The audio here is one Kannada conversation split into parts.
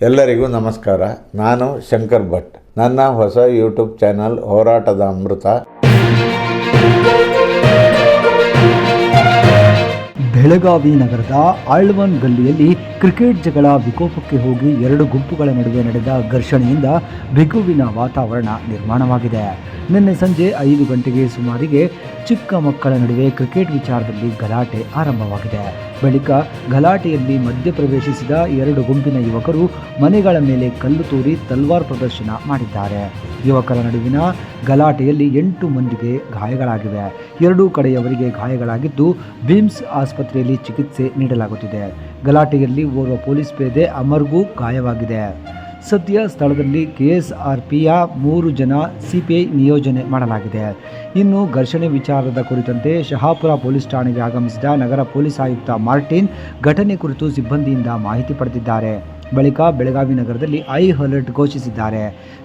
ಎಲ್ಲರಿಗೂ ನಮಸ್ಕಾರ. ನಾನು ಶಂಕರ್ ಭಟ್. ನನ್ನ ಹೊಸ ಯೂಟ್ಯೂಬ್ ಚಾನಲ್ ಹೋರಾಟದ ಅಮೃತ. ಬೆಳಗಾವಿ ನಗರದ ಆಳ್ವನ್ ಗಲ್ಲಿಯಲ್ಲಿ ಕ್ರಿಕೆಟ್ ಜಗಳ ವಿಕೋಪಕ್ಕೆ ಹೋಗಿ ಎರಡು ಗುಂಪುಗಳ ನಡುವೆ ನಡೆದ ಘರ್ಷಣೆಯಿಂದ ಬಿಗುವಿನ ವಾತಾವರಣ ನಿರ್ಮಾಣವಾಗಿದೆ. ನಿನ್ನೆ ಸಂಜೆ ಐದು ಗಂಟೆಗೆ ಸುಮಾರಿಗೆ ಚಿಕ್ಕ ಮಕ್ಕಳ ನಡುವೆ ಕ್ರಿಕೆಟ್ ವಿಚಾರದಲ್ಲಿ ಗಲಾಟೆ ಆರಂಭವಾಗಿದೆ. ಬಳಿಕ ಗಲಾಟೆಯಲ್ಲಿ ಮಧ್ಯಪ್ರವೇಶಿಸಿದ ಎರಡು ಗುಂಪಿನ ಯುವಕರು ಮನೆಗಳ ಮೇಲೆ ಕಲ್ಲು ತೂರಿ ತಲ್ವಾರ್ ಪ್ರದರ್ಶನ ಮಾಡಿದ್ದಾರೆ. ಯುವಕರ ನಡುವಿನ ಗಲಾಟೆಯಲ್ಲಿ ಎಂಟು ಮಂದಿಗೆ ಗಾಯಗಳಾಗಿವೆ. ಎರಡೂ ಕಡೆಯವರಿಗೆ ಗಾಯಗಳಾಗಿದ್ದು ಬಿಮ್ಸ್ ಆಸ್ಪತ್ರೆಯಲ್ಲಿ ಚಿಕಿತ್ಸೆ ನೀಡಲಾಗುತ್ತಿದೆ. ಗಲಾಟೆಯಲ್ಲಿ ಓರ್ವ ಪೊಲೀಸ್ ಪೇದೆ ಅಮರ್ಗೂ ಗಾಯವಾಗಿದೆ. ಸದ್ಯ ಸ್ಥಳದಲ್ಲಿ ಕೆಎಸ್ಆರ್ಪಿಯ ಮೂರು ಜನ ಸಿಪಿಐ ನಿಯೋಜನೆ ಮಾಡಲಾಗಿದೆ. ಇನ್ನು ಘರ್ಷಣೆ ವಿಚಾರದ ಕುರಿತಂತೆ ಶಹಾಪುರ ಪೊಲೀಸ್ ಠಾಣೆಗೆ ಆಗಮಿಸಿದ ನಗರ ಪೊಲೀಸ್ ಆಯುಕ್ತ ಮಾರ್ಟಿನ್ ಘಟನೆ ಕುರಿತು ಸಿಬ್ಬಂದಿಯಿಂದ ಮಾಹಿತಿ ಪಡೆದಿದ್ದಾರೆ. ಬಳಿಕ ಬೆಳಗಾವಿ ನಗರದಲ್ಲಿ ಐ ಅಲರ್ಟ್ ಘೋಷಿಸಿದ್ದಾರೆ.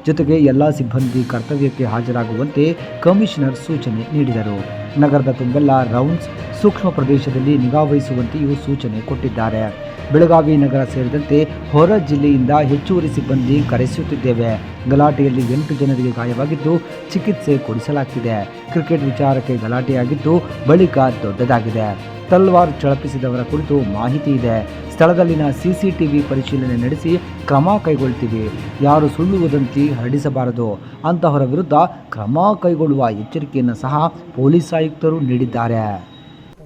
ಜೊತೆಗೆ ಎಲ್ಲ ಸಿಬ್ಬಂದಿ ಕರ್ತವ್ಯಕ್ಕೆ ಹಾಜರಾಗುವಂತೆ ಕಮಿಷನರ್ ಸೂಚನೆ ನೀಡಿದರು. ನಗರದ ತುಂಬೆಲ್ಲ ರೌಂಡ್ಸ್ ಸೂಕ್ಷ್ಮ ಪ್ರದೇಶದಲ್ಲಿ ನಿಗಾವಹಿಸುವಂತೆಯೂ ಸೂಚನೆ ಕೊಟ್ಟಿದ್ದಾರೆ. ಬೆಳಗಾವಿ ನಗರ ಸೇರಿದಂತೆ ಹೊರ ಜಿಲ್ಲೆಯಿಂದ ಹೆಚ್ಚುವರಿ ಸಿಬ್ಬಂದಿ ಕರೆಸುತ್ತಿದ್ದೇವೆ ಗಲಾಟೆಯಲ್ಲಿ ಎಂಟು ಜನರಿಗೆ ಗಾಯವಾಗಿದ್ದು ಚಿಕಿತ್ಸೆ ಕೊಡಿಸಲಾಗ್ತಿದೆ. ಕ್ರಿಕೆಟ್ ವಿಚಾರಕ್ಕೆ ಗಲಾಟೆಯಾಗಿದ್ದು ಬಳಿಕ ದೊಡ್ಡದಾಗಿದೆ. ತಲ್ವಾರ್ ಚಳಪಿಸಿದವರ ಕುರಿತು ಮಾಹಿತಿ ಇದೆ. ಸ್ಥಳದಲ್ಲಿನ ಸಿಸಿಟಿವಿ ಪರಿಶೀಲನೆ ನಡೆಸಿ ಕ್ರಮ ಕೈಗೊಳ್ತೀವಿ. ಯಾರು ಸುಳ್ಳು ವದಂತಿ ಹರಡಿಸಬಾರದು. ಅಂತಹವರ ವಿರುದ್ಧ ಕ್ರಮ ಕೈಗೊಳ್ಳುವ ಎಚ್ಚರಿಕೆಯನ್ನು ಸಹ ಪೊಲೀಸ್ ಆಯುಕ್ತರು ನೀಡಿದ್ದಾರೆ.